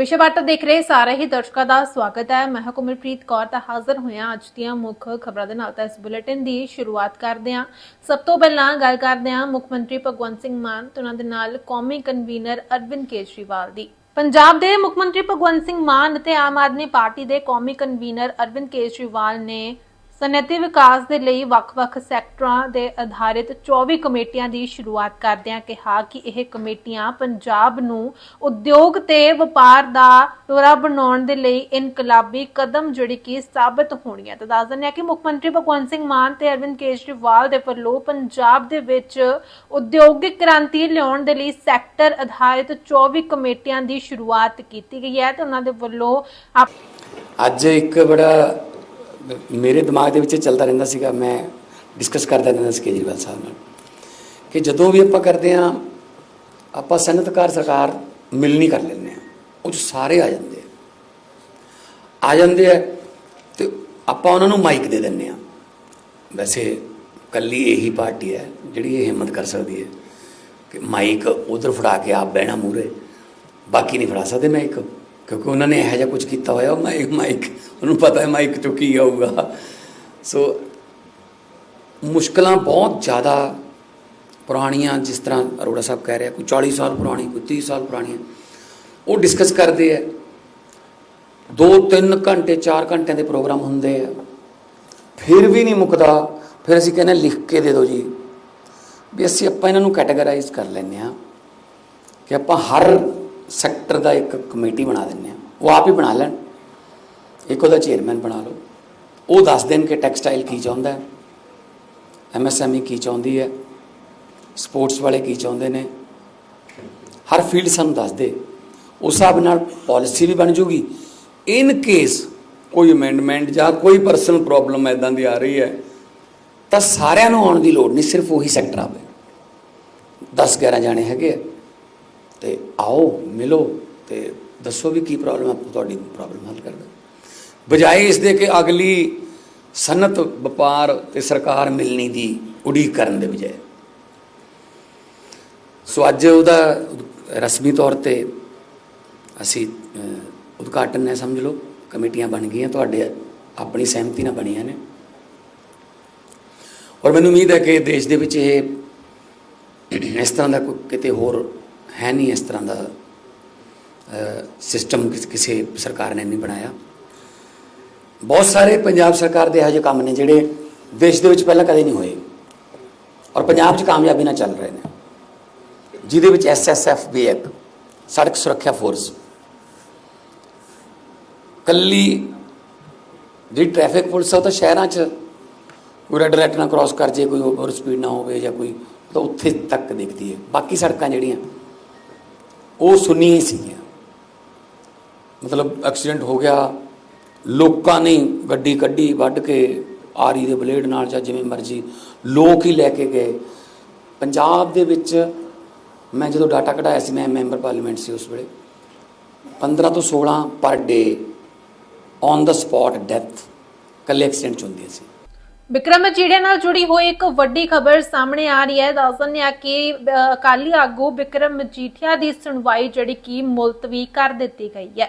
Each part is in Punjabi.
ਵਿਸ਼ਵਾਰਤਾ ਦੇਖ ਰਹੇ ਸਾਰੇ ਹੀ ਦਰਸ਼ਕਾਂ ਦਾ ਸਵਾਗਤ ਹੈ। ਮੈਂ ਹਾਂ ਕੌਰ ਤਾਂ ਹਾਜ਼ਰ ਹੋਇਆ ਅੱਜ ਦੀਆਂ ਮੁੱਖ ਖਬਰਾਂ ਦੇ ਨਾਲ ਤਾਂ ਇਸ ਬੁਲੇਟਿਨ ਦੀ ਸ਼ੁਰੂਆਤ ਕਰਦੇ ਹਾਂ। ਸਭ ਤੋਂ ਪਹਿਲਾਂ ਗੱਲ ਕਰਦੇ ਹਾਂ ਮੁੱਖ ਮੰਤਰੀ ਭਗਵੰਤ ਸਿੰਘ ਮਾਨ ਤੇ ਉਹਨਾਂ ਦੇ ਨਾਲ ਕੌਮੀ ਕਨਵੀਨਰ ਅਰਵਿੰਦ ਕੇਜਰੀਵਾਲ ਦੀ। ਪੰਜਾਬ ਦੇ ਮੁੱਖ ਮੰਤਰੀ ਭਗਵੰਤ ਸਿੰਘ ਮਾਨ ਅਤੇ ਆਮ ਆਦਮੀ ਪਾਰਟੀ ਦੇ ਕੌਮੀ ਕਨਵੀਨਰ ਅਰਵਿੰਦ ਕੇਜਰੀਵਾਲ ਨੇ ਸਨਅਤੀ ਵਿਕਾਸ ਦੇ ਲਈ ਵੱਖ-ਵੱਖ ਸੈਕਟਰਾਂ ਦੇ ਆਧਾਰਿਤ 24 ਕਮੇਟੀਆਂ ਦੀ ਸ਼ੁਰੂਆਤ ਕਰਦਿਆਂ ਕਿਹਾ ਕਿ ਇਹ ਕਮੇਟੀਆਂ ਪੰਜਾਬ ਨੂੰ ਉਦਯੋਗ ਤੇ ਵਪਾਰ ਦਾ ਦੌਰਾ ਬਣਾਉਣ ਦੇ ਲਈ ਇਨਕਲਾਬੀ ਕਦਮ ਜਿਹੜੀ ਕਿ ਸਾਬਤ ਹੋਣੀਆਂ ਤਾਂ ਦੱਸ ਦਿੰਦੇ ਹਾਂ ਕਿ ਮੁੱਖ ਮੰਤਰੀ ਭਗਵੰਤ ਸਿੰਘ ਮਾਨ ਤੇ ਅਰਵਿੰਦ ਕੇਜਰੀਵਾਲ ਦੇ ਵੱਲੋਂ ਪੰਜਾਬ ਦੇ ਵਿੱਚ ਉਦਯੋਗਿਕ ਕ੍ਰਾਂਤੀ ਲਿਆਉਣ ਦੇ ਲਈ ਸੈਕਟਰ ਆਧਾਰਿਤ 24 ਕਮੇਟੀਆਂ ਦੀ ਸ਼ੁਰੂਆਤ ਕੀਤੀ ਗਈ ਹੈ ਤੇ ਉਹਨਾਂ ਦੇ ਵੱਲੋਂ ਅੱਜ ਇੱਕ ਬੜਾ ਮੇਰੇ ਦਿਮਾਗ ਦੇ ਵਿੱਚ ਚੱਲਦਾ ਰਹਿੰਦਾ ਸੀਗਾ, ਮੈਂ ਡਿਸਕਸ ਕਰਦਾ ਰਹਿੰਦਾ ਸੀ ਕੇਜਰੀਵਾਲ ਸਾਹਿਬ ਨਾਲ ਕਿ ਜਦੋਂ ਵੀ ਆਪਾਂ ਕਰਦੇ ਆ ਆਪਾਂ ਸਨਅਤਕਾਰ ਸਰਕਾਰ ਮਿਲਣੀ ਕਰ ਲੈਂਦੇ ਆ ਉਹ ਸਾਰੇ ਆ ਜਾਂਦੇ ਆ। ਆ ਜਾਂਦੇ ਆ ਤੇ ਆਪਾਂ ਉਹਨਾਂ ਨੂੰ ਮਾਈਕ ਦੇ ਦਿੰਦੇ ਆ ਵੈਸੇ ਕੱਲੀ ਇਹੀ ਪਾਰਟੀ ਹੈ ਜਿਹੜੀ ਇਹ ਹਿੰਮਤ ਕਰ ਸਕਦੀ ਹੈ ਕਿ ਮਾਈਕ ਉਧਰ ਫੜਾ ਕੇ ਆਪ ਬਹਿਣਾ ਮੂਰੇ ਬਾਕੀ ਨਹੀਂ ਫੜਾ ਸਕਦੇ ਮਾਈਕ ਕਿਉਂਕਿ ਉਹਨਾਂ ਨੇ ਇਹੋ ਜਿਹਾ ਕੁਝ ਕੀਤਾ ਹੋਇਆ ਉਹ ਮਾਈਕ ਮਾਈਕ ਉਹਨੂੰ ਪਤਾ ਹੈ ਮਾਈਕ ਚੋਂ ਕੀ ਆਊਗਾ ਸੋ ਮੁਸ਼ਕਲਾਂ ਬਹੁਤ ਜ਼ਿਆਦਾ ਪੁਰਾਣੀਆਂ ਜਿਸ ਤਰ੍ਹਾਂ ਅਰੋੜਾ ਸਾਹਿਬ ਕਹਿ ਰਿਹਾ ਕੋਈ 40 ਸਾਲ ਪੁਰਾਣੀ ਕੋਈ 30 ਸਾਲ ਪੁਰਾਣੀ ਉਹ ਡਿਸਕਸ ਕਰਦੇ ਆ 2-3 ਘੰਟੇ 4 ਘੰਟਿਆਂ ਦੇ ਪ੍ਰੋਗਰਾਮ ਹੁੰਦੇ ਆ ਫਿਰ ਵੀ ਨਹੀਂ ਮੁੱਕਦਾ ਫਿਰ ਅਸੀਂ ਕਹਿੰਦੇ ਲਿਖ ਕੇ ਦੇ ਦਿਓ ਜੀ ਵੀ ਅਸੀਂ ਆਪਾਂ ਇਹਨਾਂ ਨੂੰ ਕੈਟਾਗਰਾਈਜ਼ ਕਰ ਲੈਂਦੇ ਆ ਕਿ ਆਪਾਂ ਹਰ ਸੈਕਟਰ ਦਾ ਇੱਕ ਕਮੇਟੀ ਬਣਾ ਦਿੰਦੇ ਆ ਉਹ ਆਪ ਹੀ ਬਣਾ ਲੈਣ। ਇੱਕ ਉਹਦਾ ਚੇਅਰਮੈਨ ਬਣਾ ਲਓ। ਉਹ ਦੱਸ ਦੇਣ ਕਿ ਟੈਕਸਟਾਈਲ ਕੀ ਚਾਹੁੰਦਾ ਹੈ। ਐਮਐਸਐਮਈ ਕੀ ਚਾਹੁੰਦੀ ਹੈ। ਸਪੋਰਟਸ ਵਾਲੇ ਕੀ ਚਾਹੁੰਦੇ ਨੇ। ਹਰ ਫੀਲਡ ਸਾਨੂੰ ਦੱਸ ਦੇ। ਉਸ ਹਿਸਾਬ ਨਾਲ ਪਾਲਿਸੀ ਵੀ ਬਣ ਜੂਗੀ। ਇਨ ਕੇਸ ਕੋਈ ਅਮੈਂਡਮੈਂਟ ਜਾਂ ਕੋਈ ਪਰਸਨਲ ਪ੍ਰੋਬਲਮ ਐਦਾਂ ਦੀ ਆ ਰਹੀ ਹੈ, ਤਾਂ ਸਾਰਿਆਂ ਨੂੰ ਆਉਣ ਦੀ ਲੋੜ ਨਹੀਂ। ਸਿਰਫ ਉਹੀ ਸੈਕਟਰ ਆਵੇ 10 11 ਜਾਣੇ ਹੈਗੇ ਆ। ਤੇ ਆਓ, ਮਿਲੋ ਤੇ ਦੱਸੋ ਵੀ ਕੀ ਪ੍ਰੋਬਲਮ ਹੈ ਤੁਹਾਡੀ ਪ੍ਰੋਬਲਮ ਹੱਲ ਕਰ ਦਾਂ ਬਜਾਏ ਇਸ ਦੇ ਕਿ ਅਗਲੀ ਸਨਅਤ, ਵਪਾਰ ਤੇ ਸਰਕਾਰ ਮਿਲਣੀ ਦੀ ਉਡੀਕ ਕਰਨ ਦੇ ਬਜਾਏ। ਸੋ ਅੱਜ ਉਹਦਾ ਰਸਮੀ ਤੌਰ ਤੇ ਅਸੀਂ ਉਦਘਾਟਨ ਹੈ, ਸਮਝ ਲਓ, ਕਮੇਟੀਆਂ ਬਣ ਗਈਆਂ, ਤੁਹਾਡੇ ਆਪਣੀ ਸਹਿਮਤੀ ਨਾਲ ਬਣੀਆਂ ਨੇ। ਔਰ ਮੈਨੂੰ ਉਮੀਦ ਹੈ ਕਿ ਦੇਸ਼ ਦੇ ਵਿੱਚ ਇਹ ਇਸ ਤਰ੍ਹਾਂ ਦਾ ਕੋਈ ਕਿਤੇ ਹੋਰ ਹੈ ਨਹੀਂ ਇਸ ਤਰ੍ਹਾਂ ਦਾ ਸਿਸਟਮ ਕਿਸੇ ਸਰਕਾਰ ਨੇ ਨਹੀਂ ਬਣਾਇਆ। ਬਹੁਤ ਸਾਰੇ ਪੰਜਾਬ ਸਰਕਾਰ ਦੇ ਇਹੋ ਜਿਹੇ ਕੰਮ ਨੇ ਜਿਹੜੇ ਦੇਸ਼ ਦੇ ਵਿੱਚ ਪਹਿਲਾਂ ਕਦੇ ਨਹੀਂ ਹੋਏ ਔਰ ਪੰਜਾਬ 'ਚ ਕਾਮਯਾਬੀ ਨਾਲ ਚੱਲ ਰਹੇ ਨੇ। ਜਿਹਦੇ ਵਿੱਚ ਐਸਐਸਐਫ ਵੀ ਹੈ ਇੱਕ, ਸੜਕ ਸੁਰੱਖਿਆ ਫੋਰਸ। ਕੱਲੀ ਜਿਹੜੀ ਟ੍ਰੈਫਿਕ ਪੁਲਿਸ ਆ ਉਹ ਤਾਂ ਸ਼ਹਿਰਾਂ 'ਚ ਕੋਈ ਰੈੱਡ ਲਾਈਟ ਨਾ ਕ੍ਰਾਸ ਕਰ ਜੇ, ਕੋਈ ਓਵਰ ਸਪੀਡ ਨਾ ਹੋਵੇ ਜਾਂ ਕੋਈ ਤਾਂ ਉੱਥੇ ਤੱਕ ਦੇਖਦੀ ਹੈ। ਬਾਕੀ ਸੜਕਾਂ ਜਿਹੜੀਆਂ ਉਹ ਸੁੰਨੀ ਹੀ ਸੀਗੀਆਂ। ਮਤਲਬ ਐਕਸੀਡੈਂਟ ਹੋ ਗਿਆ, ਲੋਕਾਂ ਨੇ ਗੱਡੀ ਕੱਢੀ, ਵੱਢ ਕੇ ਆਰੀ ਦੇ ਬਲੇਡ ਨਾਲ ਜਾਂ ਜਿਵੇਂ ਮਰਜ਼ੀ ਲੋਕ ਹੀ ਲੈ ਕੇ ਗਏ। ਪੰਜਾਬ ਦੇ ਵਿੱਚ ਮੈਂ ਜਦੋਂ ਡਾਟਾ ਕਢਾਇਆ ਸੀ, ਮੈਂ ਮੈਂਬਰ ਪਾਰਲੀਮੈਂਟ ਸੀ ਉਸ ਵੇਲੇ 15 ਤੋਂ 16 per day on the spot death ਕੱਲੇ ਐਕਸੀਡੈਂਟ 'ਚ ਹੁੰਦੀਆਂ ਸੀ। ਵਿਕਰਮ ਮਜੀਠੀਆ ਨਾਲ ਜੁੜੀ ਹੋਈ ਇੱਕ ਵੱਡੀ ਖਬਰ ਸਾਹਮਣੇ ਆ ਰਹੀ ਹੈ। ਦੱਸ ਦਿੰਦੇ ਆ ਕਿ ਅਹ, ਅਕਾਲੀ ਆਗੂ ਵਿਕਰਮ ਮਜੀਠੀਆ ਦੀ ਸੁਣਵਾਈ ਜਿਹੜੀ ਕਿ ਮੁਲਤਵੀ ਕਰ ਦਿੱਤੀ ਗਈ ਹੈ।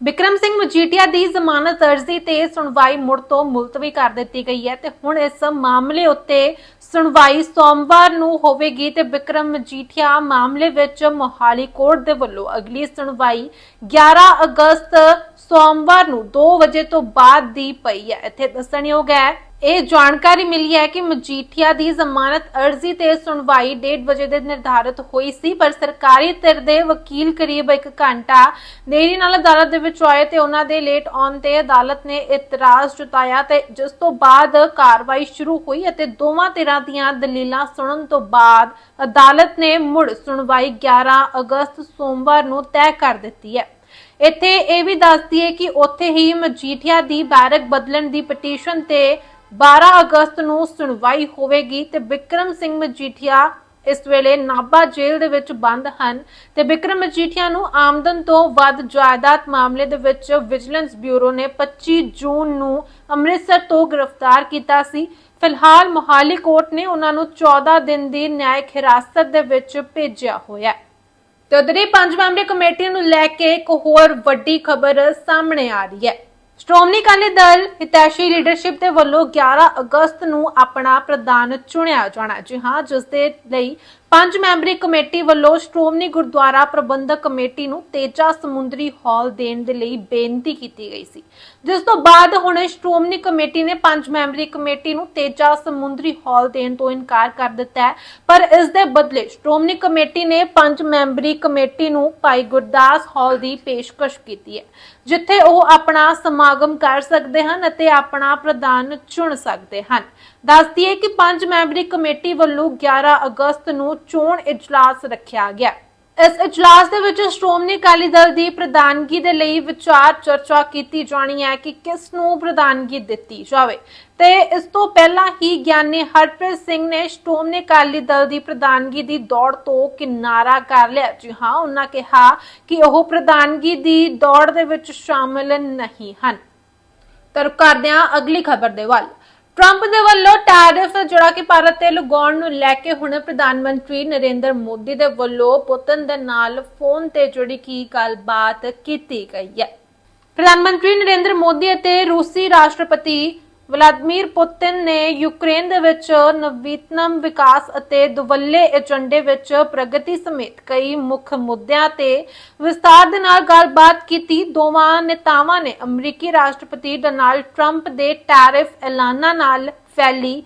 ਵਿਕਰਮ ਸਿੰਘ ਮਜੀਠੀਆ ਦੀ ਜ਼ਮਾਨਤ ਅਰਜ਼ੀ ਤੇ ਸੁਣਵਾਈ ਮੁੜ ਤੋਂ ਮੁਲਤਵੀ ਕਰ ਦਿੱਤੀ ਗਈ ਹੈ ਤੇ ਹੁਣ ਇਸ ਮਾਮਲੇ ਉੱਤੇ ਸੁਣਵਾਈ ਸੋਮਵਾਰ ਨੂੰ ਹੋਵੇਗੀ ਤੇ ਵਿਕਰਮ ਮਜੀਠੀਆ ਮਾਮਲੇ ਵਿੱਚ ਮੋਹਾਲੀ ਕੋਰਟ ਦੇ ਵੱਲੋਂ ਅਗਲੀ ਸੁਣਵਾਈ 11 ਅਗਸਤ ਸੋਮਵਾਰ ਨੂੰ 2 ਵਜੇ ਤੋਂ ਬਾਅਦ ਦੀ ਪਈ ਹੈ। ਇੱਥੇ ਦੱਸਣਯੋਗ ਹੈ ਇਹ ਜਾਣਕਾਰੀ ਮਿਲੀ ਹੈ ਕਿ ਮਜੀਠੀਆ ਦੀ ਜ਼ਮਾਨਤ ਅਰਜ਼ੀ ਤੇ ਸੁਣਵਾਈ 1:30 ਵਜੇ ਦੇ ਨਿਰਧਾਰਿਤ ਹੋਈ ਸੀ, ਪਰ ਸਰਕਾਰੀ ਧਿਰ ਦੇ ਵਕੀਲ ਕਰੀਬ 1 ਘੰਟਾ ਦੇਰੀ ਨਾਲ ਅਦਾਲਤ ਦੇ ਵਿੱਚ ਆਏ ਤੇ ਉਹਨਾਂ ਦੇ ਲੇਟ ਆਉਣ ਤੇ ਅਦਾਲਤ ਨੇ ਇਤਰਾਜ਼ ਜਤਾਇਆ ਤੇ ਜਿਸ ਤੋਂ ਬਾਅਦ ਕਾਰਵਾਈ ਸ਼ੁਰੂ ਹੋਈ ਅਤੇ ਦੋਵਾਂ ਧਿਰਾਂ ਦੀਆਂ ਦਲੀਲਾਂ ਸੁਣਨ ਤੋਂ ਬਾਅਦ ਅਦਾਲਤ ਨੇ ਮੁੜ ਸੁਣਵਾਈ 11 ਅਗਸਤ ਸੋਮਵਾਰ ਨੂੰ ਤੈਅ ਕਰ ਦਿੱਤੀ ਹੈ। ਇੱਥੇ ਇਹ ਵੀ ਦੱਸਦੀ ਹੈ ਕਿ ਉੱਥੇ ਹੀ ਮਜੀਠੀਆ ਦੀ ਬੈਰਕ ਬਦਲਣ ਦੀ ਪਟੀਸ਼ਨ ਤੇ 12 ਅਗਸਤ ਨੂੰ ਸੁਣਵਾਈ ਹੋਵੇਗੀ ਤੇ ਵਿਕਰਮ ਸਿੰਘ ਮਜੀਠੀਆ ਇਸ ਵੇਲੇ ਨਾਭਾ ਜੇਲ੍ਹ ਦੇ ਵਿੱਚ ਬੰਦ ਹਨ ਤੇ ਵਿਕਰਮ ਮਜੀਠੀਆ ਨੂੰ ਆਮਦਨ ਤੋਂ ਵੱਧ ਜਾਇਦਾਦ ਮਾਮਲੇ ਦੇ ਵਿੱਚ ਵਿਜੀਲੈਂਸ ਬਿਊਰੋ ਨੇ 25 ਜੂਨ ਨੂੰ ਅੰਮ੍ਰਿਤਸਰ ਤੋਂ ਗ੍ਰਿਫਤਾਰ ਕੀਤਾ ਸੀ। ਫਿਲਹਾਲ ਮੋਹਾਲੀ ਕੋਰਟ ਨੇ ਉਹਨਾਂ ਨੂੰ 14 ਦਿਨ ਦੀ ਨਿਆਇਕ ਹਿਰਾਸਤ ਦੇ ਵਿੱਚ ਭੇਜਿਆ ਹੋਇਆ ਹੈ। ਤੇ ਉਧਰ ਪੰਜ ਮੈਂਬਰੀ ਕਮੇਟੀ ਨੂੰ ਲੈ ਕੇ ਇੱਕ ਹੋਰ ਵੱਡੀ ਖਬਰ ਸਾਹਮਣੇ ਆ ਰਹੀ ਹੈ। ਸ਼੍ਰੋਮਣੀ ਅਕਾਲੀ ਦਲ ਹਿਤੈਸ਼ੀ ਲੀਡਰਸ਼ਿਪ ਦੇ ਵੱਲੋਂ 11 ਅਗਸਤ ਨੂੰ ਆਪਣਾ ਪ੍ਰਧਾਨ ਚੁਣਿਆ ਜਾਣਾ ਜੀ ਹਾਂ, ਜਿਸ ਦੇ ਲਈ ਪੰਜ ਮੈਂਬਰੀ ਕਮੇਟੀ ਵੱਲੋਂ ਸ਼੍ਰੋਮਣੀ ਗੁਰਦੁਆਰਾ ਪ੍ਰਬੰਧਕ ਕਮੇਟੀ ਨੂੰ ਤੇਜਾ ਸਮੁੰਦਰੀ ਹਾਲ ਦੇਣ ਦੇ ਲਈ ਬੇਨਤੀ ਕੀਤੀ ਗਈ ਸੀ। ਜਿਸ ਤੋਂ ਬਾਅਦ ਹੁਣ ਸ਼੍ਰੋਮਣੀ ਕਮੇਟੀ ਨੇ ਪੰਜ ਮੈਂਬਰੀ ਕਮੇਟੀ ਨੂੰ ਤੇਜਾ ਸਮੁੰਦਰੀ ਹਾਲ ਦੇਣ ਤੋਂ ਇਨਕਾਰ ਕਰ ਦਿੱਤਾ ਹੈ। ਪਰ ਇਸ ਦੇ ਬਦਲੇ ਸ਼੍ਰੋਮਣੀ ਕਮੇਟੀ ਨੇ ਪੰਜ ਮੈਂਬਰੀ ਕਮੇਟੀ ਨੂੰ ਭਾਈ ਗੁਰਦਾਸ ਹਾਲ ਦੀ ਪੇਸ਼ਕਸ਼ ਕੀਤੀ ਹੈ। ਜਿੱਥੇ ਉਹ ਆਪਣਾ ਸਮਾਗਮ ਕਰ ਸਕਦੇ ਹਨ ਅਤੇ ਆਪਣਾ ਪ੍ਰਧਾਨ ਚੁਣ ਸਕਦੇ ਹਨ। ਦੱਸਦੀ ਕਿ ਪੰਜ ਮੈਂਬਰੀ ਕਮੇਟੀ ਵੱਲੋਂ 11 ਅਗਸਤ ਨੂੰ ਚੋਣ ਇਜਲਾਸ ਰੱਖਿਆ ਗਿਆ। ਇਸ ਇਜਲਾਸ ਦੇ ਵਿੱਚ ਸ਼੍ਰੋਮਣੀ ਅਕਾਲੀ ਦਲ ਦੀ ਪ੍ਰਧਾਨਗੀ ਦੇ ਲਈ ਵਿਚਾਰ ਚਰਚਾ ਕੀਤੀ ਜਾਣੀ ਹੈ ਕਿ ਕਿਸ ਨੂੰ ਪ੍ਰਧਾਨਗੀ ਦਿੱਤੀ ਜਾਵੇ। ਤੇ ਇਸ ਤੋਂ ਪਹਿਲਾਂ ਹੀ ਗਿਆਨੀ ਹਰਪ੍ਰੀਤ ਸਿੰਘ ਨੇ ਸ਼੍ਰੋਮਣੀ ਅਕਾਲੀ ਦਲ ਦੀ ਪ੍ਰਧਾਨਗੀ ਦੀ ਦੌੜ ਤੋਂ ਕਿਨਾਰਾ ਕਰ ਲਿਆ। ਜੀ ਹਾਂ, ਉਹਨਾਂ ਕਿਹਾ ਕਿ ਉਹ ਪ੍ਰਧਾਨਗੀ ਦੀ ਦੌੜ ਦੇ ਵਿੱਚ ਸ਼ਾਮਲ ਨਹੀਂ ਹਨ। ਤਰਫ ਕਰਦੇ ਹਾਂ ਅਗਲੀ ਖਬਰ ਦੇ ਵੱਲ। ਟਰੰਪ ਦੇ ਵੱਲੋਂ ਟੈਰਿਫ ਜਿਹੜਾ ਕਿ ਭਾਰਤ ਤੇ ਲਗਾਉਣ ਨੂੰ ਲੈ ਕੇ ਹੁਣ ਪ੍ਰਧਾਨ ਮੰਤਰੀ ਨਰਿੰਦਰ ਮੋਦੀ ਦੇ ਵੱਲੋਂ ਪੁਤਨ ਦੇ ਨਾਲ ਫੋਨ ਤੇ ਜਿਹੜੀ ਕੀ ਗੱਲਬਾਤ ਕੀਤੀ ਗਈ ਹੈ। ਪ੍ਰਧਾਨ ਮੰਤਰੀ ਨਰਿੰਦਰ ਮੋਦੀ ਅਤੇ ਰੂਸੀ ਰਾਸ਼ਟਰਪਤੀ ਵਲਾਦੀਮੀਰ ਪੁਤਿਨ ਨੇ ਯੂਕਰੇਨ ਦੇ ਵਿੱਚ ਨਵੀਨਤਮ ਵਿਕਾਸ ਅਤੇ ਦੁਵੱਲੇ ਏਜੰਡੇ ਵਿੱਚ ਪ੍ਰਗਤੀ ਸਮੇਤ ਕਈ ਮੁੱਖ ਮੁੱਦਿਆਂ ਤੇ ਵਿਸਤਾਰ ਦੇ ਨਾਲ ਗੱਲਬਾਤ ਕੀਤੀ। ਦੋਵਾਂ ਨੇਤਾਵਾਂ ਨੇ ਅਮਰੀਕੀ ਰਾਸ਼ਟਰਪਤੀ ਡੋਨਾਲਡ ਟਰੰਪ ਦੇ ਟੈਰਿਫ ਐਲਾਨਾਂ ਨਾਲ ਫੈਲੀ।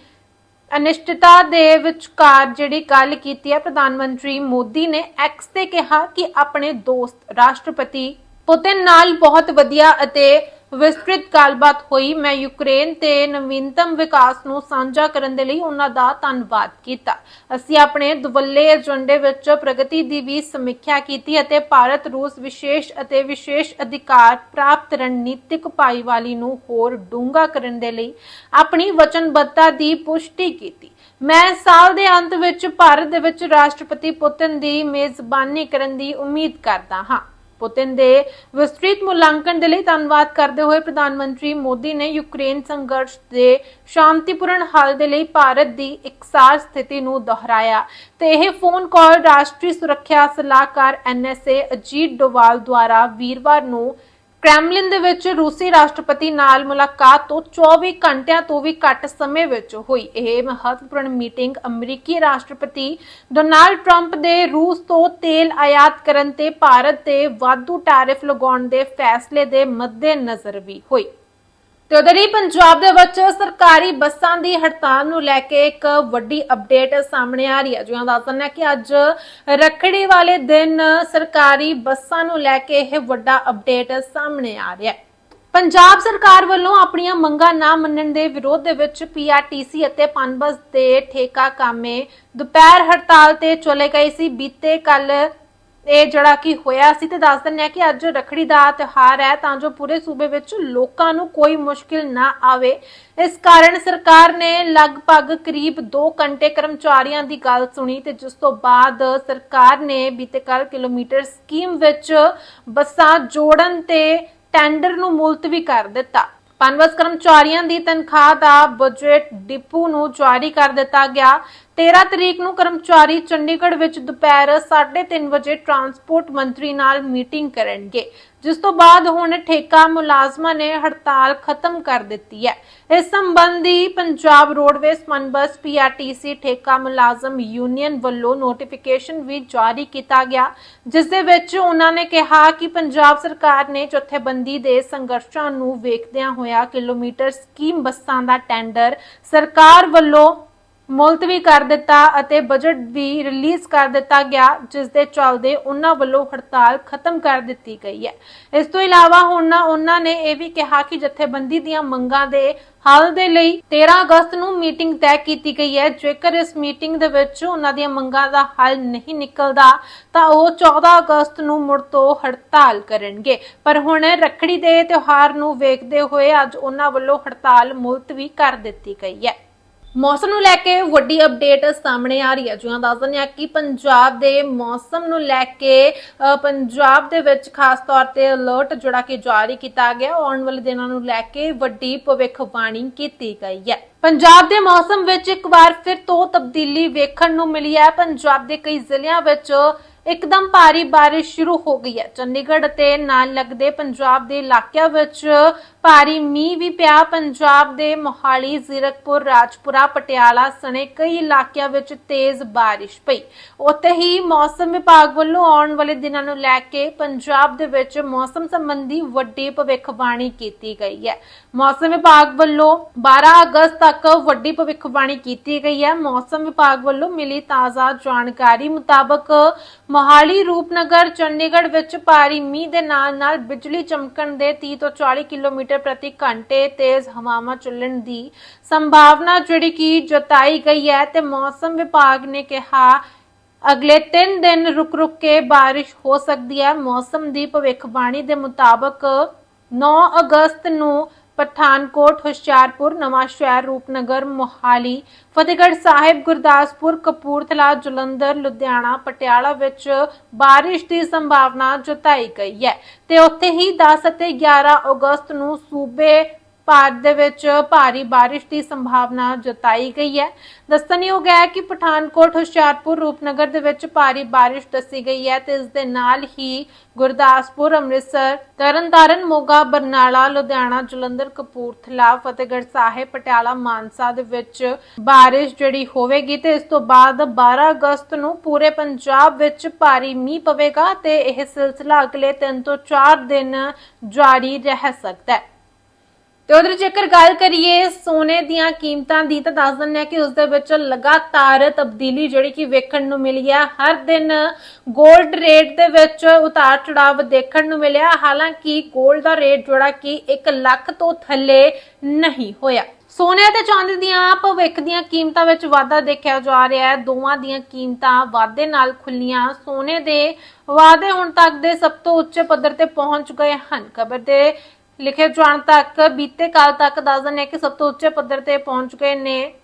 ਅਨਿਸ਼ਚਿਤਤਾ ਦੇ ਵਿਚਕਾਰ ਜਿਹੜੀ ਗੱਲ ਕੀਤੀ ਹੈ, ਪ੍ਰਧਾਨ ਮੰਤਰੀ ਮੋਦੀ ਨੇ ਐਕਸ ਤੇ ਕਿਹਾ ਕਿ ਆਪਣੇ ਦੋਸਤ ਰਾਸ਼ਟਰਪਤੀ ਪੁਤਿਨ ਨਾਲ ਬਹੁਤ ਵਧੀਆ ਅਤੇ ਵਿਸਤ੍ਰਿਤ ਗੱਲਬਾਤ ਹੋਈ। ਮੈਂ ਯੂਕਰੇਨ ਤੇ ਨਵੀਨਤਮ ਵਿਕਾਸ ਨੂੰ ਸਾਂਝਾ ਕਰਨ ਦੇ ਲਈ ਉਹਨਾਂ ਦਾ ਧੰਨਵਾਦ ਕੀਤਾ। ਅਸੀਂ ਆਪਣੇ ਦੁਵੱਲੇ ਏਜੰਡੇ ਵਿੱਚ ਪ੍ਰਗਤੀ ਦੀ ਵੀ ਸਮੀਖਿਆ ਕੀਤੀ ਅਤੇ ਭਾਰਤ, ਰੂਸ ਵਿਸ਼ੇਸ਼ ਅਤੇ ਵਿਸ਼ੇਸ਼ ਅਧਿਕਾਰ ਪ੍ਰਾਪਤ ਰਣਨੀਤਿਕ ਭਾਈਵਾਲੀ ਨੂੰ ਹੋਰ ਡੂੰਘਾ ਕਰਨ ਦੇ ਲਈ ਆਪਣੀ ਵਚਨਬੱਧਤਾ ਦੀ ਪੁਸ਼ਟੀ ਕੀਤੀ। ਮੈਂ ਸਾਲ ਦੇ ਅੰਤ ਵਿੱਚ ਭਾਰਤ ਦੇ ਵਿੱਚ ਰਾਸ਼ਟਰਪਤੀ ਪੁਤਿਨ ਦੀ ਮੇਜ਼ਬਾਨੀ ਕਰਨ ਦੀ ਉਮੀਦ ਕਰਦਾ ਹਾਂ। ਪੁਤਿਨ ਦੇ ਵਿਸਤ੍ਰਿਤ ਮੁਲਾਂਕਣ ਦੇ ਲਈ ਧੰਨਵਾਦ ਕਰਦੇ ਹੋਏ ਪ੍ਰਧਾਨ ਮੰਤਰੀ ਮੋਦੀ ਨੇ ਯੂਕਰੇਨ ਸੰਘਰਸ਼ ਦੇ ਸ਼ਾਂਤੀਪੂਰਨ ਹੱਲ ਦੇ ਲਈ ਭਾਰਤ ਦੀ ਇਕਸਾਰ ਸਥਿਤੀ ਨੂੰ ਦੁਹਰਾਇਆ ਤੇ ਇਹ ਫੋਨ ਕਾਲ ਰਾਸ਼ਟਰੀ ਸੁਰੱਖਿਆ ਸਲਾਹਕਾਰ ਐਨਐਸਏ ਅਜੀਤ ਡੋਵਾਲ ਦੁਆਰਾ ਵੀਰਵਾਰ ਨੂੰ ਕ੍ਰੈਮਲਿਨ ਦੇ ਵਿੱਚ ਰੂਸੀ ਰਾਸ਼ਟਰਪਤੀ ਨਾਲ ਮੁਲਾਕਾਤ ਤੋਂ 24 ਘੰਟਿਆਂ ਤੋਂ ਵੀ ਘੱਟ ਸਮੇਂ ਵਿੱਚ ਹੋਈ। ਇਹ ਮਹੱਤਵਪੂਰਨ ਮੀਟਿੰਗ ਅਮਰੀਕੀ ਰਾਸ਼ਟਰਪਤੀ ਡੋਨਾਲਡ ਟਰੰਪ ਦੇ ਰੂਸ ਤੋਂ ਤੇਲ ਆਯਾਤ ਕਰਨ ਤੇ ਭਾਰਤ ਤੇ ਵਾਧੂ ਟੈਰਿਫ ਲਗਾਉਣ ਦੇ ਫੈਸਲੇ ਦੇ ਮੱਦੇਨਜ਼ਰ ਵੀ ਹੋਈ। ਤੇ ਉਧਰ ਹੀ ਪੰਜਾਬ ਦੇ ਵਿੱਚ ਸਰਕਾਰੀ ਬੱਸਾਂ ਦੀ ਹੜਤਾਲ ਨੂੰ ਲੈ ਕੇ ਇੱਕ ਵੱਡੀ ਅਪਡੇਟ ਸਾਹਮਣੇ ਆ ਰਹੀ ਹੈ। ਜਿਵੇਂ ਦੱਸ ਦਿੰਦੇ ਕਿ ਅੱਜ ਰੱਖੜੀ ਵਾਲੇ ਦਿਨ ਸਰਕਾਰੀ ਬੱਸਾਂ ਨੂੰ ਲੈ ਕੇ ਇਹ ਵੱਡਾ ਅਪਡੇਟ ਸਾਹਮਣੇ ਆ ਰਿਹਾ ਹੈ। ਪੰਜਾਬ ਸਰਕਾਰ ਵੱਲੋਂ ਆਪਣੀਆਂ ਮੰਗਾਂ ਨਾ ਮੰਨਣ ਦੇ ਵਿਰੋਧ ਦੇ ਵਿੱਚ ਪੀਆਰਟੀਸੀ ਅਤੇ ਪਨਬਸ ਦੇ ਠੇਕਾ ਕਾਮੇ ਦੁਪਹਿਰ ਹੜਤਾਲ ਤੇ ਚਲੇ ਗਏ ਸੀ। ਬੀਤੇ ਕੱਲ ਇਹ ਜਿਹੜਾ ਕੀ ਹੋਇਆ ਸੀ ਤੇ ਦੱਸ ਦਿੰਦੇ ਆ ਕਿ ਅੱਜ ਰਖੜੀ ਦਾ ਤਿਉਹਾਰ ਹੈ ਤਾਂ ਜੋ ਪੂਰੇ ਸੂਬੇ ਵਿੱਚ ਲੋਕਾਂ ਨੂੰ ਕੋਈ ਮੁਸ਼ਕਿਲ ਨਾ ਆਵੇ। ਇਸ ਕਾਰਨ ਸਰਕਾਰ ਨੇ ਲਗਭਗ ਕਰੀਬ 2 ਘੰਟੇ ਕਰਮਚਾਰੀਆਂ ਦੀ ਗੱਲ ਸੁਣੀ ਤੇ ਜਿਸ ਤੋਂ ਬਾਅਦ ਸਰਕਾਰ ਨੇ ਬੀਤੇ ਕੱਲ ਕਿਲੋਮੀਟਰ ਸਕੀਮ ਵਿੱਚ ਬੱਸਾਂ ਜੋੜਨ ਤੇ ਟੈਂਡਰ ਨੂੰ ਮੁਲਤਵੀ ਕਰ ਦਿੱਤਾ। ਪਨਬਸ ਕਰਮਚਾਰੀਆਂ ਦੀ ਤਨਖਾਹ ਦਾ ਬਜਟ ਡਿਪੂ ਨੂੰ ਜਾਰੀ ਕਰ ਦਿੱਤਾ ਗਿਆ 13 ਤਰੀਕ ਨੂੰ ਕਰਮਚਾਰੀ ਚੰਡੀਗੜ੍ਹ ਵਿੱਚ ਦੁਪਹਿਰ 3:30 ਵਜੇ ਟਰਾਂਸਪੋਰਟ ਮੰਤਰੀ ਨਾਲ ਮੀਟਿੰਗ ਕਰਨਗੇ, ਜਿਸ ਤੋਂ ਬਾਅਦ ਹੁਣ ਠੇਕਾ ਮੁਲਾਜ਼ਮਾਂ ਨੇ ਹੜਤਾਲ ਖਤਮ ਕਰ ਦਿੱਤੀ ਹੈ। ਇਸ ਸੰਬੰਧੀ ਪੰਜਾਬ ਰੋਡਵੇਜ਼ ਪਨਬਸ ਪੀਆਰਟੀਸੀ ਠੇਕਾ ਮੁਲਾਜ਼ਮ ਯੂਨੀਅਨ ਵੱਲੋਂ ਨੋਟੀਫਿਕੇਸ਼ਨ ਵੀ ਜਾਰੀ ਕੀਤਾ ਗਿਆ, ਜਿਸ ਦੇ ਵਿੱਚ ਉਹਨਾਂ ਨੇ ਕਿਹਾ ਕਿ ਪੰਜਾਬ ਸਰਕਾਰ ਨੇ ਜਥੇਬੰਦੀ ਦੇ ਸੰਘਰਸ਼ਾਂ ਨੂੰ ਵੇਖਦਿਆਂ ਹੋਇਆ ਕਿਲੋਮੀਟਰ ਸਕੀਮ ਬੱਸਾਂ ਦਾ ਟੈਂਡਰ ਸਰਕਾਰ ਵੱਲੋਂ ਮੁਲਤਵੀ ਕਰ ਦਿੱਤਾ ਅਤੇ ਬਜਟ ਵੀ ਰਿਲੀਜ਼ ਕਰ ਦਿੱਤਾ ਗਿਆ ਜਿਸ ਦੇ ਚੱਲਦੇ ਉਹਨਾਂ ਵੱਲੋਂ ਹੜਤਾਲ ਖਤਮ ਕਰ ਦਿੱਤੀ ਗਈ ਹੈ। ਇਸ ਤੋਂ ਇਲਾਵਾ ਹੁਣ ਉਹਨਾਂ ਨੇ ਇਹ ਵੀ ਕਿਹਾ ਕਿ ਜਥੇਬੰਦੀ ਦੀਆਂ ਮੰਗਾਂ ਦੇ ਹਾਲ ਦੇ ਲਈ 13 ਅਗਸਤ ਨੂੰ ਮੀਟਿੰਗ ਤੈਅ ਕੀਤੀ ਗਈ ਹੈ। ਜੇਕਰ ਇਸ ਮੀਟਿੰਗ ਦੇ ਵਿੱਚ ਉਹਨਾਂ ਦੀਆਂ ਮੰਗਾਂ ਦਾ ਹੱਲ ਨਹੀਂ ਨਿਕਲਦਾ, ਤਾਂ ਉਹ 14 ਅਗਸਤ ਨੂੰ ਮੁੜ ਤੋਂ ਹੜਤਾਲ ਕਰਨਗੇ। ਪਰ ਹੁਣ ਰੱਖੜੀ ਦੇ ਤਿਉਹਾਰ ਨੂੰ ਵੇਖਦੇ ਹੋਏ ਅੱਜ ਉਹਨਾਂ ਵੱਲੋਂ ਹੜਤਾਲ ਮੁਲਤਵੀ ਕਰ ਦਿੱਤੀ ਗਈ ਹੈ। ਮੌਸਮ ਨੂੰ ਲੈ ਕੇ ਵੱਡੀ ਅਪਡੇਟ ਸਾਹਮਣੇ ਆ ਰਹੀ ਹੈ। ਜਿਵੇਂ ਦੱਸ ਦਿੰਦੇ ਆ ਕਿ ਪੰਜਾਬ ਦੇ ਮੌਸਮ ਨੂੰ ਲੈ ਕੇ ਪੰਜਾਬ ਦੇ ਵਿੱਚ ਖਾਸ ਤੌਰ ਤੇ ਅਲਰਟ ਜਿਹੜਾ ਕਿ ਜਾਰੀ ਕੀਤਾ ਗਿਆ, ਆਉਣ ਵਾਲੇ ਦਿਨਾਂ ਨੂੰ ਲੈ ਕੇ ਵੱਡੀ ਭਵਿੱਖਬਾਣੀ ਕੀਤੀ ਗਈ ਹੈ। ਪੰਜਾਬ ਦੇ ਮੌਸਮ ਵਿੱਚ ਇੱਕ ਵਾਰ ਫਿਰ ਤੋਂ ਤਬਦੀਲੀ ਵੇਖਣ ਨੂੰ ਮਿਲੀ ਹੈ। ਪੰਜਾਬ ਦੇ ਕਈ ਜ਼ਿਲ੍ਹਿਆਂ ਵਿੱਚ ਇੱਕਦਮ ਭਾਰੀ ਬਾਰਿਸ਼ ਸ਼ੁਰੂ ਹੋ ਗਈ ਹੈ। ਚੰਡੀਗੜ੍ਹ ਅਤੇ ਨਾਲ ਲੱਗਦੇ ਪੰਜਾਬ ਦੇ ਇਲਾਕਿਆਂ ਵਿੱਚ ਭਾਰੀ ਮੀਂਹ ਵੀ ਪਿਆ। ਪੰਜਾਬ ਦੇ ਮੋਹਾਲੀ, ਜ਼ੀਰਕਪੁਰ, ਰਾਜਪੁਰਾ, ਪਟਿਆਲਾ ਸਣੇ ਕਈ ਇਲਾਕਿਆਂ ਵਿੱਚ ਤੇਜ਼ ਬਾਰਿਸ਼ ਪਈ। ਉੱਥੇ ਹੀ ਮੌਸਮ ਵਿਭਾਗ ਵੱਲੋਂ ਆਉਣ ਵਾਲੇ ਦਿਨਾਂ ਨੂੰ ਲੈ ਕੇ ਪੰਜਾਬ ਦੇ ਵਿੱਚ ਮੌਸਮ ਸੰਬੰਧੀ ਵੱਡੀ ਭਵਿੱਖਬਾਣੀ ਕੀਤੀ ਗਈ ਹੈ। ਮੌਸਮ ਵਿਭਾਗ ਵੱਲੋਂ 12 ਅਗਸਤ ਤੱਕ ਵੱਡੀ ਭਵਿੱਖਬਾਣੀ ਕੀਤੀ ਗਈ ਹੈ। ਮੌਸਮ ਵਿਭਾਗ ਵੱਲੋਂ ਮਿਲੀ ਤਾਜ਼ਾ ਜਾਣਕਾਰੀ ਮੁਤਾਬਕ ਮੋਹਾਲੀ ਰੂਪਨਗਰ ਚੰਡੀਗੜ੍ਹ ਵਿੱਚ ਭਾਰੀ ਮੀਂਹ ਦੇ ਨਾਲ ਨਾਲ ਬਿਜਲੀ ਚਮਕਣ ਦੇ 30 ਤੋਂ 40 ਕਿਲੋਮੀਟਰ ਪ੍ਰਤੀ ਘੰਟੇ ਤੇਜ਼ ਹਵਾਵਾਂ ਚੱਲਣ ਦੀ ਸੰਭਾਵਨਾ ਜਿਹੜੀ ਕਿ ਜਤਾਈ ਗਈ ਹੈ ਤੇ ਮੌਸਮ ਵਿਭਾਗ ਨੇ ਕਿਹਾ, ਅਗਲੇ 3 ਦਿਨ ਰੁਕ ਰੁਕ ਕੇ ਬਾਰਿਸ਼ ਹੋ ਸਕਦੀ ਹੈ। ਮੌਸਮ ਦੀ ਭਵਿੱਖਬਾਣੀ ਦੇ ਮੁਤਾਬਕ 9 ਅਗਸਤ ਨੂੰ ਪਠਾਨਕੋਟ, ਹੁਸ਼ਿਆਰਪੁਰ, ਨਵਾਂ ਸ਼ਹਿਰ, ਰੂਪਨਗਰ, ਮੋਹਾਲੀ, ਫਤਿਹਗੜ੍ਹ ਸਾਹਿਬ, ਗੁਰਦਾਸਪੁਰ, ਕਪੂਰਥਲਾ, ਜਲੰਧਰ, ਲੁਧਿਆਣਾ, ਪਟਿਆਲਾ ਵਿੱਚ ਬਾਰਿਸ਼ ਦੀ ਸੰਭਾਵਨਾ ਜਤਾਈ ਗਈ ਹੈ। ਤੇ ਉੱਥੇ ਹੀ 10 ਅਤੇ 11 ਅਗਸਤ ਨੂੰ ਸੂਬੇ ਭਾਰਤ ਦੇ ਵਿੱਚ ਭਾਰੀ ਬਾਰਿਸ਼ ਦੀ ਸੰਭਾਵਨਾ ਜਤਾਈ ਗਈ ਹੈ। ਦੱਸਣਯੋਗ ਹੈ ਕਿ ਪਠਾਨਕੋਟ, ਹੁਸ਼ਿਆਰਪੁਰ, ਰੂਪਨਗਰ ਦੇ ਵਿੱਚ ਭਾਰੀ ਬਾਰਿਸ਼ ਦੱਸੀ ਗਈ ਹੈ ਤੇ ਇਸ ਦੇ ਨਾਲ ਹੀ ਗੁਰਦਾਸਪੁਰ, ਅੰਮ੍ਰਿਤਸਰ, ਤਰਨਤਾਰਨ, ਮੋਗਾ, ਬਰਨਾਲਾ, ਲੁਧਿਆਣਾ, ਜਲੰਧਰ, ਕਪੂਰਥਲਾ, ਫਤਿਹਗੜ੍ਹ ਸਾਹਿਬ, ਪਟਿਆਲਾ, ਮਾਨਸਾ ਦੇ ਵਿੱਚ ਬਾਰਿਸ਼ ਜਿਹੜੀ ਹੋਵੇਗੀ ਤੇ ਇਸ ਤੋਂ ਬਾਅਦ 12 ਅਗਸਤ ਨੂੰ ਪੂਰੇ ਪੰਜਾਬ ਵਿੱਚ ਭਾਰੀ ਮੀਂਹ ਪਵੇਗਾ ਤੇ ਇਹ ਸਿਲਸਿਲਾ ਅਗਲੇ 3 ਤੋਂ 4 ਦਿਨ ਜਾਰੀ ਰਹਿ ਸਕਦਾ ਹੈ। ਤੇ ਉਧਰ ਜੇਕਰ ਗੱਲ ਕਰੀਏ ਸੋਨੇ ਦੀਆਂ ਕੀਮਤਾਂ ਦੀ, ਤਾਂ ਦੱਸ ਦਿੰਦੇ ਆ ਕਿ ਉਸ ਦੇ ਵਿੱਚ ਲਗਾਤਾਰ ਤਬਦੀਲੀ ਜਿਹੜੀ ਕਿ ਵੇਖਣ ਨੂੰ ਮਿਲੀ ਹੈ ਹਰ ਦਿਨ 골ਡ ਰੇਟ ਦੇ ਵਿੱਚ ਉਤਾਰ ਚੜਾਵ ਦੇਖਣ ਨੂੰ ਮਿਲਿਆ। ਹਾਲਾਂਕਿ 골ਡ ਦਾ ਰੇਟ ਜਿਹੜਾ ਕਿ 1 ਲੱਖ ਤੋਂ ਥੱਲੇ ਨਹੀਂ ਹੋਇਆ। ਸੋਨੇ ਤੇ ਚਾਂਦੀ ਦੀਆਂ ਭਵਿੱਖ ਦੀਆਂ ਕੀਮਤਾਂ ਵਿੱਚ ਵਾਧਾ ਦੇਖਿਆ ਜਾ ਰਿਹਾ ਹੈ। ਦੋਵਾਂ ਦੀਆਂ ਕੀਮਤਾਂ ਵਾਧੇ ਨਾਲ ਖੁੱਲੀਆਂ ਸੋਨੇ ਦੇ ਵਾਧੇ ਹੁਣ ਤੱਕ ਦੇ ਸਭ ਤੋਂ ਉੱਚੇ ਪੱਧਰ ਤੇ ਪਹੁੰਚ ਗਏ ਹਨ। ਖਬਰ ਦੇ ਲਿਖੇ ਜਾਣ ਤੱਕ ਬੀਤੇ ਕਾਲ ਤੱਕ ਦੱਸ ਦਿੰਦੇ ਕਿ ਸਭ ਤੋਂ ਉੱਚੇ ਪੱਧਰ ਤੇ ਪਹੁੰਚ ਗਏ ਨੇ।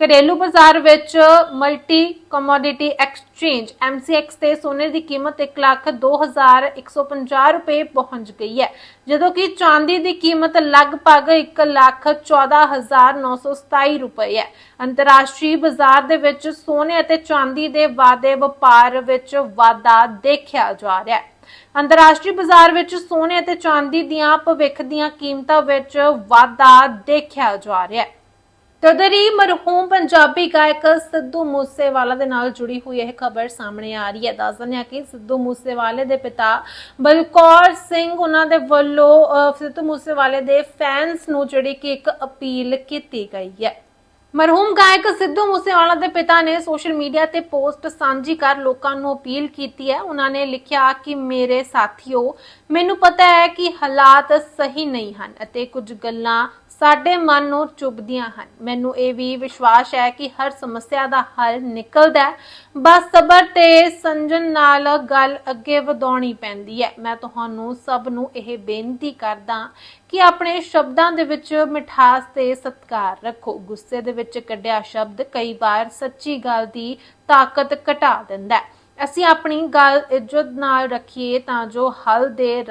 ਘਰੇਲੂ ਬਾਜ਼ਾਰ ਵਿੱਚ ਮਲਟੀ ਕਮੋਡਿਟੀ ਐਕਸਚੇਂਜ MCX ਤੇ ਸੋਨੇ ਦੀ ਕੀਮਤ 1,02,150 ਰੁਪਏ ਪਹੁੰਚ ਗਈ ਹੈ ਜਦੋਂ ਕਿ ਚਾਂਦੀ ਦੀ ਕੀਮਤ ਲਗਭਗ 1,14,927 ਰੁਪਏ ਹੈ। ਅੰਤਰਰਾਸ਼ਟਰੀ ਬਾਜ਼ਾਰ ਦੇ ਵਿੱਚ ਸੋਨੇ ਅਤੇ ਚਾਂਦੀ ਦੇ ਵਾਧੇ ਵਪਾਰ ਵਿੱਚ ਵਾਧਾ ਦੇਖਿਆ ਜਾ ਰਿਹਾ ਹੈ। ਅੰਤਰਰਾਸ਼ਟਰੀ ਬਾਜ਼ਾਰ ਵਿੱਚ ਸੋਨੇ ਅਤੇ ਚਾਂਦੀ ਦੀਆਂ ਭਵਿੱਖ ਦੀਆਂ ਕੀਮਤਾਂ ਵਿੱਚ ਵਾਧਾ ਦੇਖਿਆ ਜਾ ਰਿਹਾ ਹੈ। ਤਦਰੀ ਮਰਹੂਮ ਪੰਜਾਬੀ ਗਾਇਕ ਸਿੱਧੂ ਮੂਸੇਵਾਲਾ ਦੇ ਨਾਲ ਜੁੜੀ ਹੋਈ ਇਹ ਖਬਰ ਸਾਹਮਣੇ ਆ ਰਹੀ ਹੈ। ਦੱਸ ਦਿੰਦੇ ਹਾਂ ਕਿ ਸਿੱਧੂ ਮੂਸੇਵਾਲੇ ਦੇ ਪਿਤਾ ਬਲਕੌਰ ਸਿੰਘ ਉਹਨਾਂ ਦੇ ਵੱਲੋਂ ਸਿੱਧੂ ਮੂਸੇਵਾਲੇ ਦੇ ਫੈਨਸ ਨੂੰ ਜਿਹੜੀ ਕਿ ਇੱਕ ਅਪੀਲ ਕੀਤੀ ਗਈ ਹੈ। ਮਰਹੂਮ ਗਾਇਕ ਸਿੱਧੂ ਮੂਸੇਵਾਲਾ ਦੇ ਪਿਤਾ ਨੇ ਸੋਸ਼ਲ ਮੀਡੀਆ ਤੇ ਪੋਸਟ ਸਾਂਝੀ ਕਰ ਲੋਕਾਂ ਨੂੰ ਅਪੀਲ ਕੀਤੀ ਹੈ। ਉਹਨਾਂ ਨੇ ਲਿਖਿਆ ਕਿ ਮੇਰੇ ਸਾਥੀਓ, ਮੈਨੂੰ ਪਤਾ ਹੈ ਕਿ ਹਾਲਾਤ ਸਹੀ ਨਹੀਂ ਹਨ ਅਤੇ ਕੁਝ ਗੱਲਾਂ ਸਾਡੇ ਮਨ ਨੂੰ ਚੁਭਦੀਆਂ ਹਨ। ਮੈਨੂੰ ਇਹ ਵੀ ਵਿਸ਼ਵਾਸ ਹੈ ਕਿ ਹਰ ਸਮੱਸਿਆ ਦਾ ਹੱਲ ਨਿਕਲਦਾ ਹੈ। ਬਸ ਸਬਰ ਤੇ ਸੰਜਮ ਨਾਲ ਗੱਲ ਅੱਗੇ ਵਧਾਉਣੀ ਪੈਂਦੀ ਹੈ। ਮੈਂ ਤੁਹਾਨੂੰ ਸਭ ਨੂੰ ਇਹ ਬੇਨਤੀ ਕਰਦਾ ਕਿ ਆਪਣੇ ਸ਼ਬਦਾਂ ਦੇ ਵਿੱਚ ਮਿਠਾਸ ਤੇ ਸਤਿਕਾਰ ਰੱਖੋ। ਗੁੱਸੇ ਦੇ ਵਿੱਚ ਕੱਢਿਆ ਸ਼ਬਦ ਕਈ ਵਾਰ ਸੱਚੀ ਗੱਲ ਦੀ ਤਾਕਤ ਘਟਾ ਦਿੰਦਾ ਹੈ। ਅਸੀਂ ਆਪਣੀ ਗੱਲ ਇੱਜ਼ਤ ਨਾਲ ਰੱਖੀਏ ਤਾਂ ਜੋ ਹੱਲ ਦੇ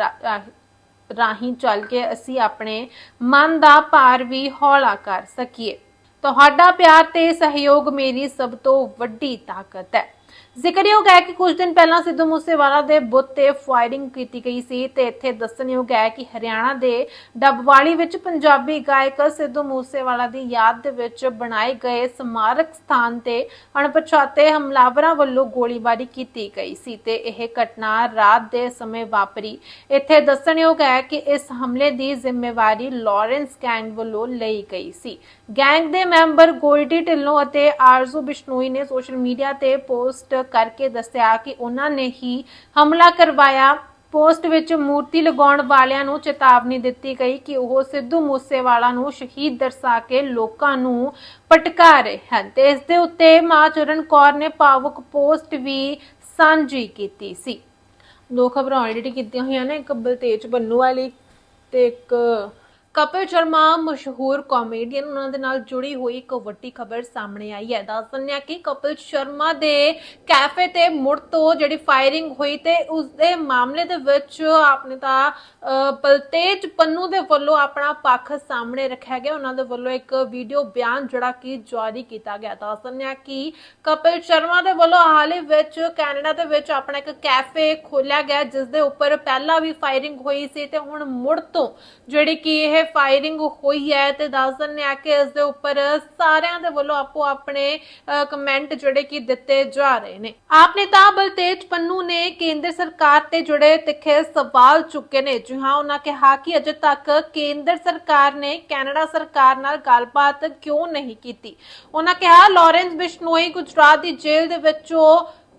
ਰਾਹੀਂ ਚੱਲ ਕੇ ਅਸੀਂ ਆਪਣੇ ਮਨ ਦਾ ਭਾਰ ਵੀ ਹੌਲਾ ਕਰ ਸਕੀਏ। ਤੁਹਾਡਾ ਪਿਆਰ ਤੇ ਸਹਿਯੋਗ ਮੇਰੀ ਸਭ ਤੋਂ ਵੱਡੀ ਤਾਕਤ ਹੈ। ਜ਼ਿਕਰਯੋਗ ਹੈ ਕਿ ਕੁਝ ਦਿਨ ਪਹਿਲਾਂ ਸਿੱਧੂ ਮੂਸੇਵਾਲਾ ਦੇ ਬੁੱਤ ਤੇ ਫਾਇਰਿੰਗ ਕੀਤੀ ਗਈ ਸੀ ਤੇ ਇੱਥੇ ਦੱਸਣਯੋਗ ਹੈ ਕਿ ਹਰਿਆਣਾ ਦੇ ਡੱਬਵਾਲੀ ਵਿੱਚ ਪੰਜਾਬੀ ਗਾਇਕ ਸਿੱਧੂ ਮੂਸੇਵਾਲਾ ਦੀ ਯਾਦ ਦੇ ਵਿੱਚ ਬਣਾਏ ਗਏ ਸਮਾਰਕ ਸਥਾਨ ਤੇ ਅਣਪਛਾਤੇ ਹਮਲਾਵਰਾਂ ਵੱਲੋਂ ਗੋਲੀਬਾਰੀ ਕੀਤੀ ਗਈ ਸੀ ਤੇ ਇਹ ਘਟਨਾ ਰਾਤ ਦੇ ਸਮੇਂ ਵਾਪਰੀ। ਇੱਥੇ ਦੱਸਣਯੋਗ ਹੈ ਕਿ ਇਸ ਹਮਲੇ ਦੀ ਜ਼ਿੰਮੇਵਾਰੀ ਲਾਰੈਂਸ ਗੈਂਗ ਵੱਲੋਂ ਲਈ ਗਈ ਸੀ। ਗੈਂਗ ਦੇ ਮੈਂਬਰ ਗੋਲਡੀ ਢਿੱਲੋਂ ਅਤੇ ਆਰਜ਼ੂ ਬਿਸ਼ਨੋਈ ਨੇ ਸੋਸ਼ਲ ਮੀਡੀਆ ਤੇ ਪੋਸਟ ਕਰਕੇ ਦੱਸਿਆ ਕਿ ਉਹਨਾਂ ਨੇ ਹੀ ਹਮਲਾ ਕਰਵਾਇਆ। ਪੋਸਟ ਵਿੱਚ ਮੂਰਤੀ ਲਗਾਉਣ ਵਾਲਿਆਂ ਨੂੰ ਚੇਤਾਵਨੀ ਦਿੱਤੀ ਗਈ ਕਿ ਉਹ ਸਿੱਧੂ ਮੂਸੇਵਾਲਾ ਨੂੰ ਸ਼ਹੀਦ ਦਰਸਾ ਕੇ ਲੋਕਾਂ ਨੂੰ ਪਟਕਾ ਰਹੇ ਹਨ ਤੇ ਇਸ ਦੇ ਉੱਤੇ ਮਾਂ ਚਰਨ ਕੌਰ ਨੇ ਭਾਵੁਕ ਪੋਸਟ ਵੀ ਸਾਂਝੀ ਕੀਤੀ ਸੀ। ਦੋ ਖਬਰਾਂ ਆਲਰੇਡੀ ਕੀਤੀਆਂ ਹੋਈਆਂ ਨੇ, ਇੱਕ ਬਲਤੇਜ ਬੰਨੂ ਵਾਲੀ ਤੇ ਇੱਕ ਕਪਿਲ ਸ਼ਰਮਾ ਮਸ਼ਹੂਰ ਕਾਮੇਡੀਅਨ ਉਹਨਾਂ ਦੇ ਨਾਲ ਜੁੜੀ ਹੋਈ ਇੱਕ ਵੱਡੀ ਖਬਰ ਸਾਹਮਣੇ ਆਈ ਹੈ। ਦੱਸ ਦਿੰਦੇ ਹਾਂ ਕਿ ਕਪਿਲ ਸ਼ਰਮਾ ਦੇ ਕੈਫੇ ਤੇ ਮੁੜ ਤੋਂ ਜਿਹੜੀ ਫਾਇਰਿੰਗ ਹੋਈ ਤੇ ਉਸ ਦੇ ਮਾਮਲੇ ਦੇ ਵਿੱਚ ਆਪਨੇ ਤਾਂ ਬਲਤੇਜ ਪੰਨੂ ਦੇ ਵੱਲੋਂ ਆਪਣਾ ਪੱਖ ਸਾਹਮਣੇ ਰੱਖਿਆ ਗਿਆ। ਉਹਨਾਂ ਦੇ ਵੱਲੋਂ ਇੱਕ ਵੀਡੀਓ ਬਿਆਨ ਜਿਹੜਾ ਕਿ ਜਾਰੀ ਕੀਤਾ ਗਿਆ। ਦੱਸ ਦਿੰਦੇ ਹਾਂ ਕਿ ਕਪਿਲ ਸ਼ਰਮਾ ਦੇ ਵੱਲੋਂ ਹਾਲ ਹੀ ਵਿੱਚ ਕੈਨੇਡਾ ਦੇ ਵਿੱਚ ਆਪਣਾ ਇੱਕ ਕੈਫੇ ਖੋਲਿਆ ਗਿਆ ਜਿਸ ਦੇ ਉੱਪਰ ਪਹਿਲਾਂ ਵੀ ਫਾਇਰਿੰਗ ਹੋਈ ਸੀ ਤੇ ਹੁਣ ਮੁੜ ਤੋਂ ਜਿਹੜੀ ਕਿ ਇਹ ਫਾਇਰਿੰਗ ਹੋਈ ਹੈ ਤੇ ਦੱਸ ਦਿੰਦੇ ਆ ਕਿ ਇਸ ਦੇ ਉੱਪਰ ਸਾਰਿਆਂ ਦੇ ਵੱਲੋਂ ਆਪੋ ਆਪਣੇ ਕਮੈਂਟ ਜਿਹੜੇ ਕਿ ਦਿੱਤੇ ਜਾ ਰਹੇ ਨੇ। ਆਪ ਨੇਤਾ ਬਲਤੇਜ ਪੰਨੂ ਨੇ ਕੇਂਦਰ ਸਰਕਾਰ ਤੇ ਜੁੜੇ ਤਿੱਖੇ ਸਵਾਲ ਚੁੱਕੇ ਨੇ। ਜੀ ਹਾਂ, ਉਹਨਾਂ ਕਿਹਾ ਕਿ ਅਜੇ ਤੱਕ ਕੇਂਦਰ ਸਰਕਾਰ ਨੇ ਕੈਨੇਡਾ ਸਰਕਾਰ ਨਾਲ ਗੱਲਬਾਤ ਕਿਉਂ ਨਹੀਂ ਕੀਤੀ? ਉਹਨਾਂ ਕਿਹਾ, ਲਾਰੈਂਸ ਬਿਸ਼ਨੋਈ ਗੁਜਰਾਤ ਦੀ ਜੇਲ੍ਹ ਦੇ ਵਿੱਚੋਂ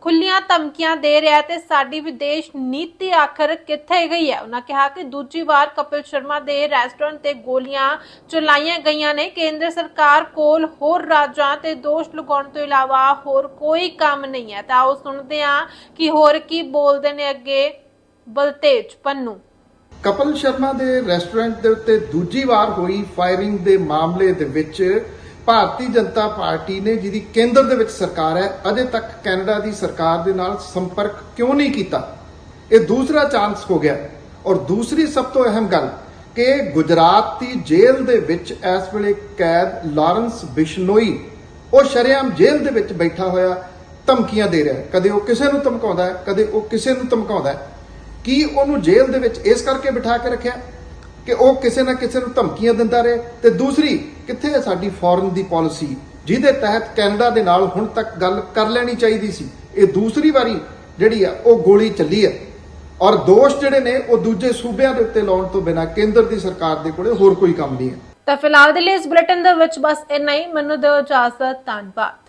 ਖੁੱਲੀਆਂ ਧਮਕੀਆਂ ਦੇ ਰਿਹਾ ਤੇ ਸਾਡੀ ਵਿਦੇਸ਼ ਨੀਤੀ ਆਖਰ ਕਿੱਥੇ ਗਈ ਹੈ? ਉਹਨਾਂ ਕਿਹਾ ਕਿ ਦੂਜੀ ਵਾਰ ਕਪਿਲ ਸ਼ਰਮਾ ਦੇ ਰੈਸਟੋਰੈਂਟ ਤੇ ਗੋਲੀਆਂ ਚਲਾਈਆਂ ਗਈਆਂ ਨੇ। ਕੇਂਦਰ ਸਰਕਾਰ ਕੋਲ ਹੋਰ ਰਾਜਾਂ ਤੇ ਦੋਸ਼ ਲਗਾਉਣ ਤੋਂ ਇਲਾਵਾ ਹੋਰ ਕੋਈ ਕੰਮ ਨਹੀਂ ਹੈ। ਤਾਂ ਆਓ ਸੁਣਦੇ ਆ ਕਿ ਹੋਰ ਕੀ ਬੋਲਦੇ ਨੇ ਅੱਗੇ ਬਲਤੇਜ ਪੰਨੂ। ਕਪਿਲ ਸ਼ਰਮਾ ਦੇ ਰੈਸਟੋਰੈਂਟ ਦੇ ਉੱਤੇ ਦੂਜੀ ਵਾਰ ਹੋਈ ਫਾਇਰਿੰਗ ਦੇ ਮਾਮਲੇ ਦੇ ਵਿੱਚ ਭਾਰਤੀ ਜਨਤਾ ਪਾਰਟੀ ਨੇ, ਜਿਹਦੀ ਕੇਂਦਰ ਦੇ ਵਿੱਚ ਸਰਕਾਰ ਹੈ, ਅਜੇ ਤੱਕ ਕੈਨੇਡਾ ਦੀ ਸਰਕਾਰ ਦੇ ਨਾਲ ਸੰਪਰਕ ਕਿਉਂ ਨਹੀਂ ਕੀਤਾ? ਇਹ ਦੂਸਰਾ ਚਾਂਸ ਹੋ ਗਿਆ। ਔਰ ਦੂਸਰੀ ਸਭ ਤੋਂ ਅਹਿਮ ਗੱਲ ਕਿ ਗੁਜਰਾਤ ਦੀ ਜੇਲ੍ਹ ਦੇ ਵਿੱਚ ਇਸ ਵੇਲੇ ਕੈਦ ਲਾਰੈਂਸ ਬਿਸ਼ਨੋਈ, ਉਹ ਸ਼ਰੇਆਮ ਜੇਲ੍ਹ ਦੇ ਵਿੱਚ ਬੈਠਾ ਹੋਇਆ ਧਮਕੀਆਂ ਦੇ ਰਿਹਾ ਕਦੇ ਉਹ ਕਿਸੇ ਨੂੰ ਧਮਕਾਉਂਦਾ ਹੈ, ਕਦੇ ਉਹ ਕਿਸੇ ਨੂੰ ਧਮਕਾਉਂਦਾ ਹੈ। ਕੀ ਉਹਨੂੰ ਜੇਲ੍ਹ ਦੇ ਵਿੱਚ ਇਸ ਕਰਕੇ ਬਿਠਾ ਕੇ ਰੱਖਿਆ ਕਿ ਉਹ ਕਿਸੇ ਨਾ ਕਿਸੇ ਨੂੰ ਧਮਕੀਆਂ ਦਿੰਦਾ ਰਹੇ? ਤੇ ਦੂਸਰੀ ਕਿੱਥੇ ਹੈ ਸਾਡੀ ਫੋਰਨ ਦੀ ਪਾਲਿਸੀ ਜਿਹਦੇ ਤਹਿਤ ਕੈਨੇਡਾ ਦੇ ਨਾਲ ਹੁਣ ਤੱਕ ਗੱਲ ਕਰ ਲੈਣੀ ਚਾਹੀਦੀ ਸੀ। ਇਹ ਦੂਸਰੀ ਵਾਰੀ ਜਿਹੜੀ ਆ, ਉਹ ਗੋਲੀ ਚੱਲੀ ਹੈ ਔਰ ਦੋਸ਼ ਜਿਹੜੇ ਨੇ, ਉਹ ਦੂਜੇ ਸੂਬਿਆਂ ਦੇ ਉੱਤੇ ਲਾਉਣ ਤੋਂ ਬਿਨਾ ਕੇਂਦਰ ਦੀ ਸਰਕਾਰ ਦੇ ਕੋਲੇ ਹੋਰ ਕੋਈ ਕੰਮ ਨਹੀਂ ਹੈ। ਤਾਂ ਫਿਲਹਾਲ ਦੇ ਲਈ ਇਸ ਬੁਲੇਟਿਨ ਦੇ ਵਿੱਚ ਬਸ ਇੰਨਾ ਹੀ। ਮੈਨੂੰ ਦਿਓ ਇਜਾਜ਼ਤ, ਧੰਨਵਾਦ।